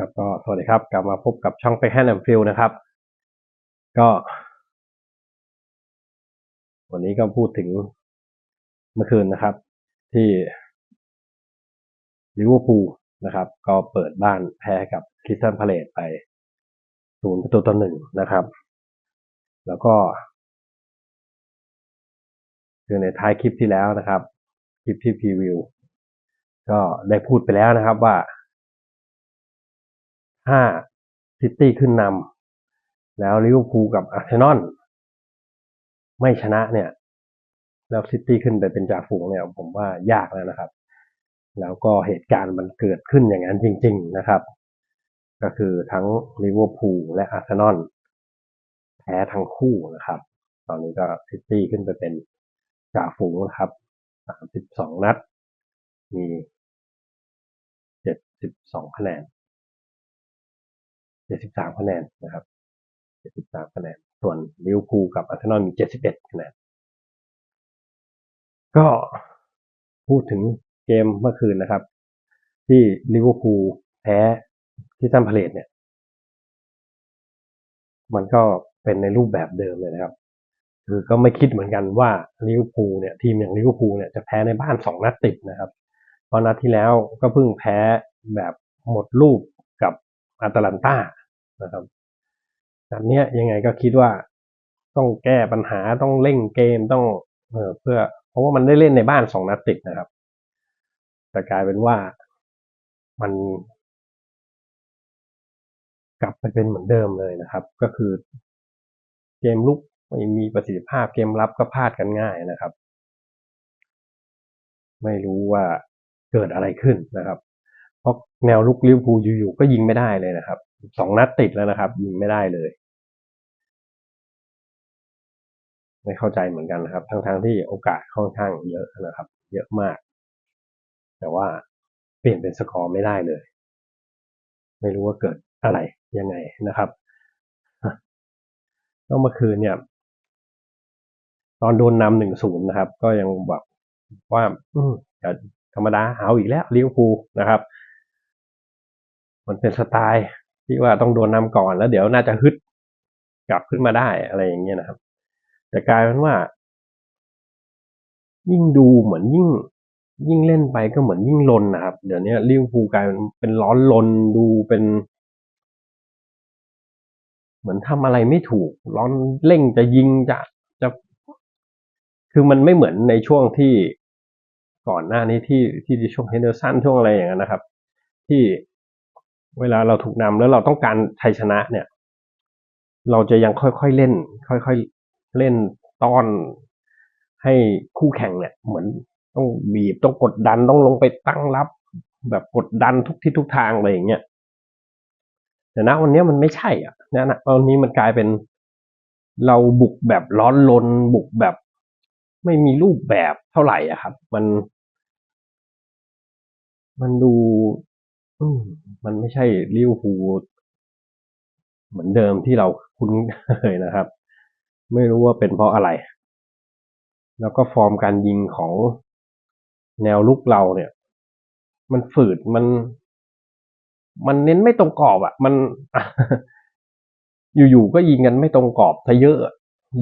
ครับก็สวัสดีครับกลับมาพบกับช่องไปแฮนด์ฟิลนะครับ ก็ วันนี้ก็พูดถึงเมื่อคืนนะครับ ที่ลิเวอร์พูลนะครับ ก็เปิดบ้านแพ้กับคริสตันพาเลตไปศูนย์ประตูต่อหนึ่งนะครับ แล้วก็ คือในท้ายคลิปที่แล้วนะครับ คลิปที่พรีวิว ก็ได้พูดไปแล้วนะครับว่า ถ้าซิตี้ขึ้นนำแล้วลิเวอร์พูลกับอาร์เซนอลไม่ชนะเนี่ย แล้วซิตี้ขึ้นไปเป็นจ่าฝูงเนี่ย ผมว่ายากแล้วนะครับ แล้วก็เหตุการณ์มันเกิดขึ้นอย่างนั้นจริง ๆนะครับ ก็คือทั้งลิเวอร์พูลและอาร์เซนอลแพ้ทั้งคู่นะครับ ตอนนี้ก็ซิตี้ขึ้นไปเป็นจ่าฝูงนะครับสามสิบสองนัด มีเจ็ดสิบสองคะแนน 73คะแนนนะครับ73คะแนน ส่วนลิเวอร์พูลกับอาร์เซนอลมี 71คะแนน ก็พูดถึงเกมเมื่อคืนนะครับ ที่ลิเวอร์พูลแพ้ที่ซัมพาเลตเนี่ย มันก็เป็นในรูปแบบเดิมเลยนะครับ คือก็ไม่คิดเหมือนกันว่าลิเวอร์พูลเนี่ยทีมอย่างลิเวอร์พูลเนี่ยจะแพ้ในบ้านสองนัดติดนะครับเพราะนัดที่แล้วก็เพิ่งแพ้แบบหมดรูปกับอาตาลันตา นะครับนัดเนี้ยยังไงก็คิดว่าต้องแก้ปัญหาต้องเล่งเกมต้องเออเพื่อ เพราะว่ามันได้เล่นในบ้านสองนัดติดนะครับ แต่กลายเป็นว่ามัน กลับไปเป็นเหมือนเดิมเลยนะครับ ก็คือเกมลุกไม่มีประสิทธิภาพเกมรับก็พลาดกันง่ายนะครับ ไม่รู้ว่าเกิดอะไรขึ้นนะครับ เพราะแนวลุกลิวพูอยู่ๆก็ยิงไม่ได้เลยนะครับ สองนัดติดแล้วนะครับยิงไม่ได้เลย ไม่เข้าใจเหมือนกันนะครับ ทั้งๆทที่โอกาสค่อนข้างเยอะนะครับ เยอะมาก แต่ว่าเปลี่ยนเป็นสกอร์ไม่ได้เลย ไม่รู้ว่าเกิดอะไรยังไงนะครับแล้วเมื่อคืนเนี่ย ตอนโดนนำหนึ่งศูนย์นะครับ ก็ยังแบบว่า อืมธรรมดาเอาอีกแล้วลิเวอร์พูลนะครับ มันเป็นสไตล์ ที่ว่าต้องโดนนำก่อนแล้วเดี๋ยวน่าจะฮึดกลับขึ้นมาได้อะไรอย่างเงี้ยนะครับ แต่กลายเป็นว่า ยิ่งดูเหมือนยิ่ง ยิ่งเล่นไปก็เหมือนยิ่งลนนะครับ เดี๋ยวนี้ลิเวอร์พูลกลายเป็นร้อนลนดูเป็น เหมือนทำอะไรไม่ถูก ร้อนเร่งจะยิงจะจะ คือมันไม่เหมือนในช่วงที่ก่อนหน้านี้ที่ที่ช่วงเฮนเดอร์สันช่วงอะไรอย่างนั้นนะครับ ที่ เวลาเราถูกนำแล้วเราต้องการชัยชนะเนี่ย เราจะยังค่อยๆเล่น ค่อยๆเล่นต้อนให้คู่แข่งเนี่ย เหมือนต้องบีบต้องกดดันต้องลงไปตั้งรับ แบบกดดันทุกที่ทุกทางอะไรอย่างเงี้ยแต่ณวันนี้มันไม่ใช่อะนะวันนี้มันกลายเป็นเราบุกแบบร้อนลน บุกแบบ ไม่มีรูปแบบเท่าไหร่อะครับ มัน มันดู มันไม่ใช่ลิวอร์พูเหมือนเดิมที่เราคุ้นเคยนะครับ ไม่รู้ว่าเป็นเพราะอะไร แล้วก็ฟอร์มการยิงของแนวลุกเราเนี่ย มันฝืดมัน มันเน้นไม่ตรงกรอบอะ่ะ มันอยู่ๆก็ยิงกันไม่ตรงกรอบซะเยอะ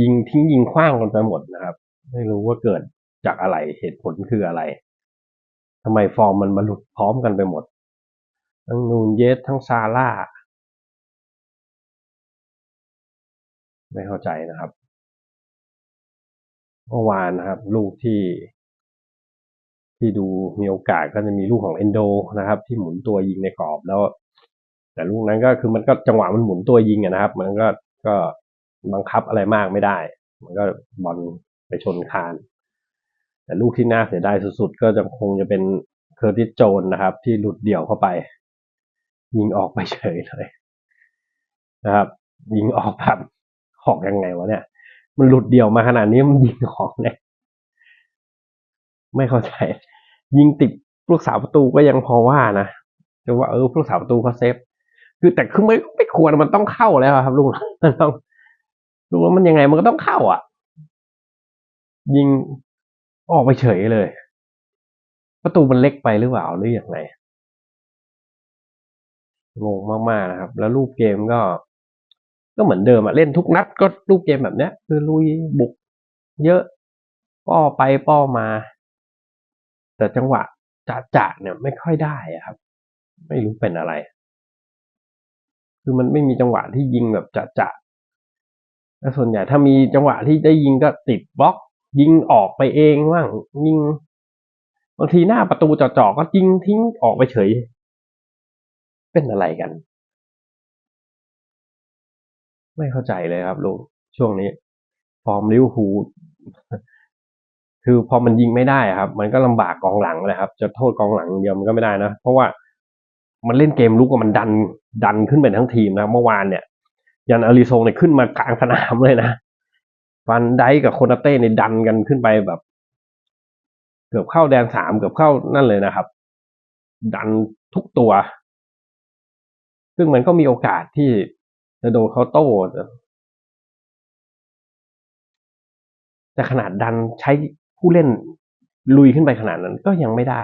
ยิงทิ้งยิงคว้างกันไปหมดนะครับ ไม่รู้ว่าเกิดจากอะไรเหตุผลคืออะไรทำไมฟอร์มมันมาหลุดพร้อมกันไปหมด ทั้งนูนเยสทั้งซาร่า ไม่เข้าใจนะครับเมื่อวานนะครับ ลูกที่ ที่ดูมีโอกาสก็จะมีลูกของเอนโดนะครับ ที่หมุนตัวยิงในกรอบแล้ว แต่ลูกนั้นก็คือมันก็จังหวะมันหมุนตัวยิงนะครับ มันก็ก็บังคับอะไรมากไม่ได้ มันก็บอลไปชนคาน แต่ลูกที่น่าเสียดายสุดๆ ก็จะคงจะเป็นเคอร์ติสโจนนะครับ ที่หลุดเดี่ยวเข้าไป ยิงออกไปเฉยเลยนะครับ ยิงออกแบบออกยังไงวะเนี่ย มันหลุดเดี่ยวมาขนาดนี้มันยิงออกเนี่ยไม่เข้าใจ ยิงติดลูกสาวประตูก็ยังพอว่านะจะว่าเออลูกสาวประตูเขาเซฟคือแต่คือไม่ไม่ควรมันต้องเข้าแล้วครับลูกมันต้องลูกมันยังไงมันก็ต้องเข้าอะ ยิงออกไปเฉยเลย ประตูมันเล็กไปหรือเปล่าหรืออย่างไร งงมากๆนะครับ แล้วรูปเกมก็ ก็เหมือนเดิมอะเล่นทุกนัดก็รูปเกมแบบเนี้ย คือลุยบุก เยอะ ป้อไปป้อมา แต่จังหวะจะจะเนี่ยไม่ค่อยได้อะครับ ไม่รู้เป็นอะไร คือมันไม่มีจังหวะที่ยิงแบบจะจะแล้วส่วนใหญ่ถ้ามีจังหวะที่ได้ยิงก็ติดบล็อก ยิงออกไปเองบ้างยิงบางทีหน้าประตูจ่อๆก็ยิงทิ้งออกไปเฉย เป็นอะไรกัน ไม่เข้าใจเลยครับลุงช่วงนี้ ฟอร์มลิวอร์พูคือพอมันยิงไม่ได้ครับ มันก็ลำบากกองหลังเลยครับ จะโทษกองหลังเดียวมันก็ไม่ได้นะ เพราะว่ามันเล่นเกมลุกมันดันดันขึ้นไปทั้งทีมนะเมื่อวานเนี่ย ยันอาริโซเนี่ยขึ้นมากลางสนามเลยนะฟันไดกับโคนาเต้เนี่ยดันกันขึ้นไปแบบ เกือบเข้าแดนสามเกือบเข้านั่นเลยนะครับ ดันทุกตัว ซึ่งมันก็มีโอกาสที่จะโดนเขาโต้แต่ขนาดดันใช้ผู้เล่นลุยขึ้นไปขนาดนั้นก็ยังไม่ได้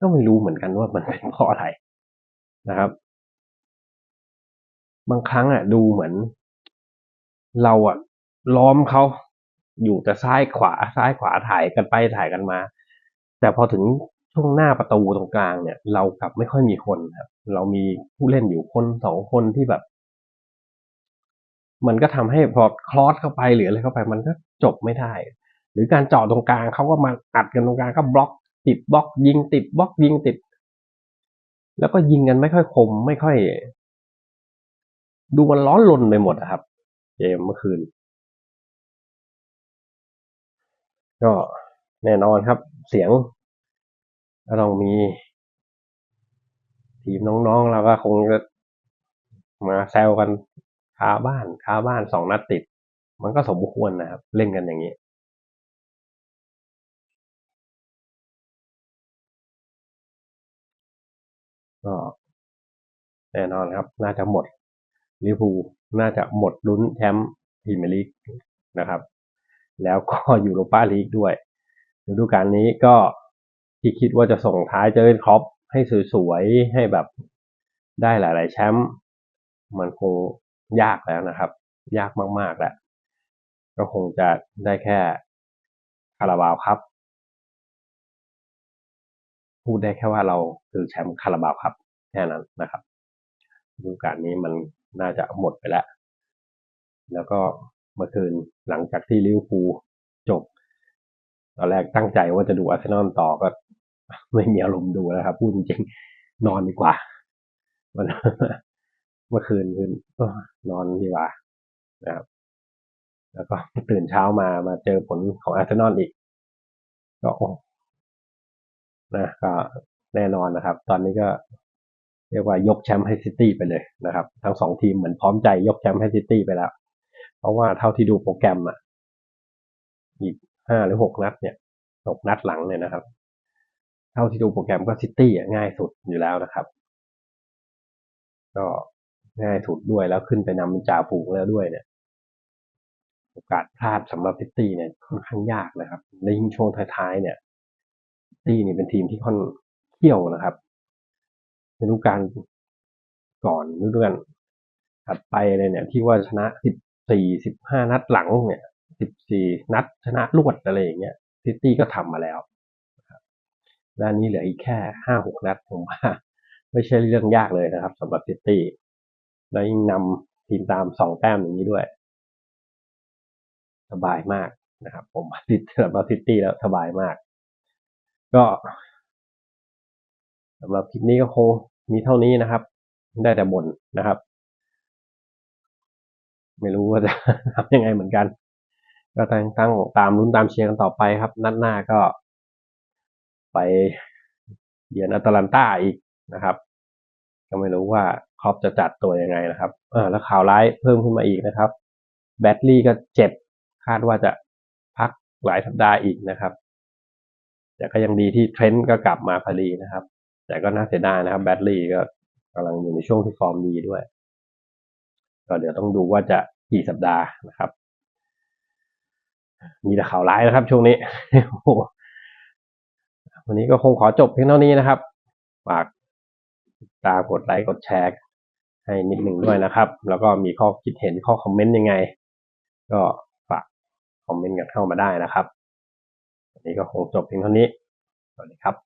ก็ไม่รู้เหมือนกันว่ามันเป็นเพราะอะไรนะครับ บางครั้งอะ ดูเหมือน เราอะ ล้อมเขาอยู่แต่ซ้ายขวาซ้ายขวาถ่ายกันไปถ่ายกันมา แต่พอถึง ช่วงหน้าประตูตรงกลางเนี่ย เรากลับไม่ค่อยมีคนครับ เรามีผู้เล่นอยู่คนสองคนที่แบบ มันก็ทำให้พอคลอสเข้าไปหรืออะไรเข้าไป มันก็จบไม่ได้ หรือการเจาะตรงกลางเขาก็มาอัดกันตรงกลางก็บล็อก ติดบล็อก ยิงติดบล็อกยิงติด แล้วก็ยิงกันไม่ค่อยคมไม่ค่อย ดูมันร้อนรนไปหมดครับเกมเมื่อคืน ก็แน่นอนครับ เสียง ก็ต้องมี ทีมน้องๆเราก็คงจะมาแซวกันคาบ้านคาบ้านสองนัดติด มันก็สมควรนะครับ เล่นกันอย่างนี้ก็แน่นอนครับ น่าจะหมดลิเวอร์พูลน่าจะหมดลุ้นแชมป์พรีเมียร์ลีกนะครับ แล้วก็ยูโรปาลีกด้วยฤดูกาลนี้ก็ ที่คิดว่าจะส่งท้ายเจอร์ครอปให้สวยๆ ให้แบบได้หลาย ๆ แชมป์มันคงยากแล้วนะครับ ยากมากๆแล้วก็คงจะได้แค่คาราบาวครับ พูดได้แค่ว่าเราคือแชมป์คาราบาวครับ แค่นั้นนะครับฤดูกาลนี้มันน่าจะหมดไปแล้ว แล้วก็เมื่อคืนหลังจากที่ลิเวอร์พูลจบ ตอนแรกตั้งใจว่าจะดูอาร์เซนอลต่อก็ ไม่มีอารมณ์ดูแล้วครับ พูดจริงๆนอนดีกว่ามันเมื่อคืนคืนนอนดีกว่านะครับ แล้วก็ตื่นเช้ามามาเจอผลของอาร์เซนอลอีก ก็โอ้นะก็แน่นอนนะครับ ตอนนี้ก็เรียกว่ายกแชมป์ให้ซิตี้ไปเลยนะครับ ทั้งสองทีมเหมือนพร้อมใจยกแชมป์ให้ซิตี้ไปแล้ว เพราะว่าเท่าที่ดูโปรแกรมอะอีกห้าหรือหกนัดเนี่ยหกนัดหลังเนี่ยนะครับ เท่าที่ดูโปรแกรมก็ซิตี้ง่ายสุดอยู่แล้วนะครับ ก็ง่ายสุดด้วยแล้วขึ้นไปนำเป็นจ่าฝูงแล้วด้วยเนี่ยโอกาสพลาดสำหรับซิตี้เนี่ยค่อนข้างยากนะครับในยิ่งช่วงท้ายๆเนี่ยซิตี้นี่เป็นทีมที่ค่อนเที่ยวนะครับในฤดูกาลก่อนฤดูกาลถัดไปเลยเนี่ย ที่ว่าชนะสิบสี่สิบห้านัดหลังเนี่ยสิบสี่นัดชนะรวดอะไรอย่างเงี้ยซิตี้ก็ทำมาแล้ว ด้านนี้เหลืออีกแค่ห้าหกนัดผมว่าไม่ใช่เรื่องยากเลยนะครับสำหรับซิตี้แล้วยิ่งนำทีมตามสองแต้มอย่างนี้ด้วย สบายมากนะครับ ผมติดสำหรับซิตี้แล้วสบายมาก ก็สำหรับคลิปนี้ก็คงมีเท่านี้นะครับ ได้แต่บ่นนะครับ ไม่รู้ว่าจะทำยังไงเหมือนกัน ก็ตั้งตั้งตามลุ้นตามเชียร์กันต่อไปครับ นัดหน้าก็ ไปเยือนแอตแลนตาอีกนะครับ ก็ไม่รู้ว่าครอปจะจัดตัวยังไงนะครับเออแล้วข่าวร้ายเพิ่มขึ้นมาอีกนะครับ แบตลี่ก็เจ็บคาดว่าจะพักหลายสัปดาห์อีกนะครับ แต่ก็ยังดีที่เทรนด์ก็กลับมาพอดีนะครับ แต่ก็น่าเสียดายนะครับ แบตลี่ก็กำลังอยู่ในช่วงที่ฟอร์มดีด้วย ก็เดี๋ยวต้องดูว่าจะกี่สัปดาห์นะครับ มีแต่ข่าวร้ายนะครับช่วงนี้ วันนี้ก็คงขอจบเพียงเท่านี้นะครับ ฝากตามกดไลค์กดแชร์ให้นิดหนึ่งด้วยนะครับ แล้วก็มีข้อคิดเห็นข้อคอมเมนต์ยังไง ก็ฝากคอมเมนต์กันเข้ามาได้นะครับวันนี้ก็คงจบเพียงเท่านี้ สวัสดีครับ